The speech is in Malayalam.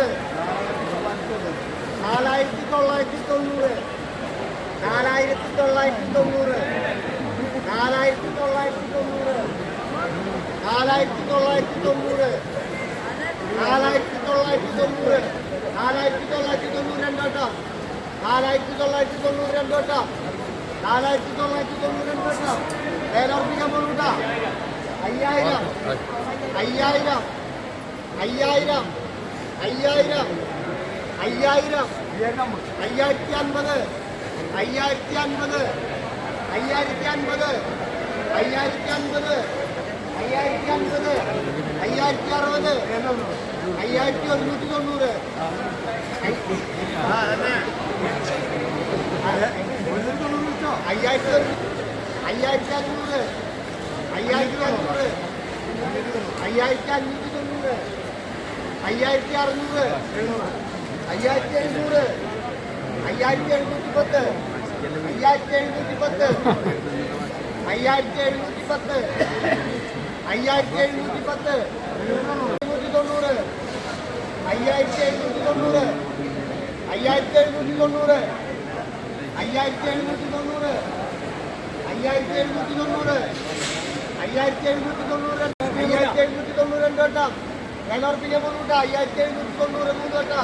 പത്ത് നാലായിരത്തി തൊള്ളായിരത്തി തൊണ്ണൂറ്. നാലായിരത്തി തൊള്ളായിരത്തി തൊണ്ണൂറ്. നാലായിരത്തി തൊള്ളായിരത്തി തൊണ്ണൂറ്. നാലായിരത്തി തൊള്ളായിരത്തി തൊണ്ണൂറ്. നാലായിരത്തി തൊള്ളായിരത്തി തൊണ്ണൂറ്. നാലായിരത്തി തൊള്ളായിരത്തി തൊണ്ണൂറ് രണ്ടോട്ടം. നാലായിരത്തി തൊള്ളായിരത്തി തൊണ്ണൂറ് രണ്ടോട്ടം. നാലായിരത്തി തൊള്ളായിരത്തി തൊണ്ണൂറ് രണ്ടോട്ടം. വേലോർപ്പിക്കാൻ പോകണ്ട അയ്യായിരം. അയ്യായിരം. അയ്യായിരം. അയ്യായിരം. അയ്യായിരം. അയ്യായിരത്തി അൻപത് അയ്യായിരത്തി അൻപത് അയ്യായിരത്തി അൻപത് അയ്യായിരത്തി അൻപത് അയ്യായിരത്തി അൻപത് അയ്യായിരത്തി അറുപത് അയ്യായിരത്തി ഒരുന്നൂറ്റി തൊണ്ണൂറ് അയ്യായിരത്തി അയ്യായിരത്തി അഞ്ഞൂറ് അയ്യായിരത്തി അഞ്ഞൂറ് അയ്യായിരത്തി അഞ്ഞൂറ്റി തൊണ്ണൂറ് അയ്യായിരത്തി അറുന്നൂറ് അയ്യായിരത്തി എഴുന്നൂറ് അയ്യായിരത്തി എഴുന്നൂറ്റി പത്ത് അയ്യായിരത്തി എഴുന്നൂറ്റി പത്ത് അയ്യായിരത്തി എഴുന്നൂറ്റി പത്ത് അയ്യായിരത്തി എഴുന്നൂറ്റി പത്ത് എഴുന്നൂറ്റി തൊണ്ണൂറ് അയ്യായിരത്തി എഴുന്നൂറ്റി തൊണ്ണൂറ് അയ്യായിരത്തി എഴുന്നൂറ്റി തൊണ്ണൂറ് അയ്യായിരത്തി എഴുന്നൂറ്റി തൊണ്ണൂറ് അയ്യായിരത്തി എഴുന്നൂറ്റി തൊണ്ണൂറ് അയ്യായിരത്തി എഴുന്നൂറ്റി തൊണ്ണൂറ് അയ്യായിരത്തി എഴുന്നൂറ്റി തൊണ്ണൂറ് രണ്ട് വട്ടം രണ്ടോർപ്പിക്കാൻ പോകുന്നുണ്ട് അയ്യായിരത്തി എഴുന്നൂറ്റി തൊണ്ണൂറ് മൂന്ന് കേട്ടാ.